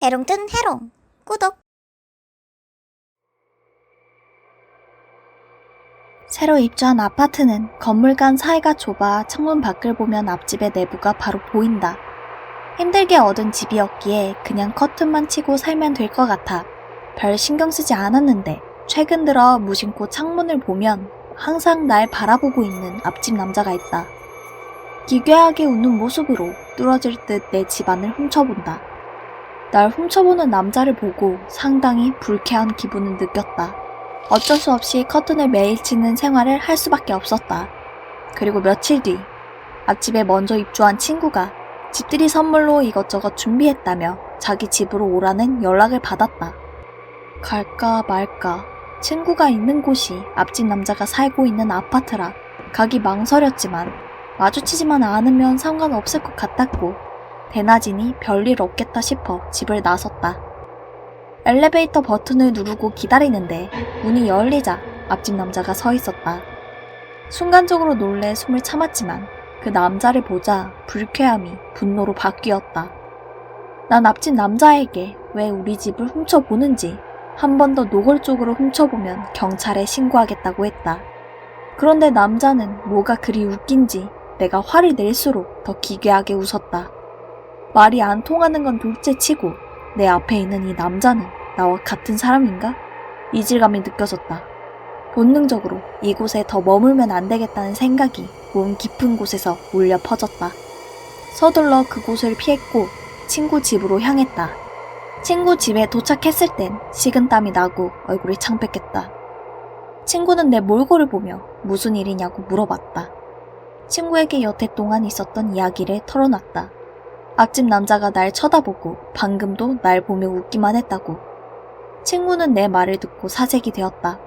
해롱튼 해롱 구독 새로 입주한 아파트는 건물 간 사이가 좁아 창문 밖을 보면 앞집의 내부가 바로 보인다. 힘들게 얻은 집이었기에 그냥 커튼만 치고 살면 될 것 같아 별 신경 쓰지 않았는데 최근 들어 무심코 창문을 보면 항상 날 바라보고 있는 앞집 남자가 있다. 기괴하게 웃는 모습으로 뚫어질 듯 내 집안을 훔쳐본다. 날 훔쳐보는 남자를 보고 상당히 불쾌한 기분을 느꼈다. 어쩔 수 없이 커튼을 매일 치는 생활을 할 수밖에 없었다. 그리고 며칠 뒤, 앞집에 먼저 입주한 친구가 집들이 선물로 이것저것 준비했다며 자기 집으로 오라는 연락을 받았다. 갈까 말까. 친구가 있는 곳이 앞집 남자가 살고 있는 아파트라 가기 망설였지만 마주치지만 않으면 상관없을 것 같았고 대낮이니 별일 없겠다 싶어 집을 나섰다. 엘리베이터 버튼을 누르고 기다리는데 문이 열리자 앞집 남자가 서 있었다. 순간적으로 놀래 숨을 참았지만 그 남자를 보자 불쾌함이 분노로 바뀌었다. 난 앞집 남자에게 왜 우리 집을 훔쳐보는지 한 번 더 노골적으로 훔쳐보면 경찰에 신고하겠다고 했다. 그런데 남자는 뭐가 그리 웃긴지 내가 화를 낼수록 더 기괴하게 웃었다. 말이 안 통하는 건 둘째치고 내 앞에 있는 이 남자는 나와 같은 사람인가? 이질감이 느껴졌다. 본능적으로 이곳에 더 머물면 안 되겠다는 생각이 몸 깊은 곳에서 울려 퍼졌다. 서둘러 그곳을 피했고 친구 집으로 향했다. 친구 집에 도착했을 땐 식은땀이 나고 얼굴이 창백했다. 친구는 내 몰골을 보며 무슨 일이냐고 물어봤다. 친구에게 여태 동안 있었던 이야기를 털어놨다. 앞집 남자가 날 쳐다보고 방금도 날 보며 웃기만 했다고. 친구는 내 말을 듣고 사색이 되었다.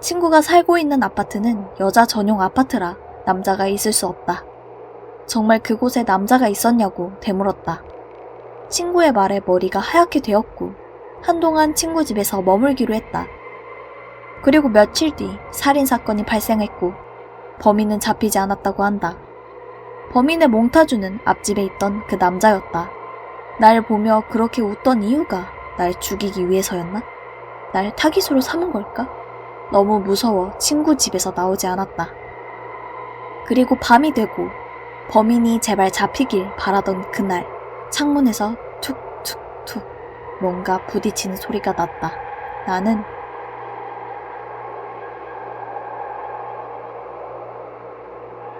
친구가 살고 있는 아파트는 여자 전용 아파트라 남자가 있을 수 없다. 정말 그곳에 남자가 있었냐고 되물었다. 친구의 말에 머리가 하얗게 되었고 한동안 친구 집에서 머물기로 했다. 그리고 며칠 뒤 살인 사건이 발생했고 범인은 잡히지 않았다고 한다. 범인의 몽타주는 앞집에 있던 그 남자였다. 날 보며 그렇게 웃던 이유가 날 죽이기 위해서였나? 날 타깃으로 삼은 걸까? 너무 무서워 친구 집에서 나오지 않았다. 그리고 밤이 되고 범인이 제발 잡히길 바라던 그날 창문에서 툭툭툭 뭔가 부딪히는 소리가 났다. 나는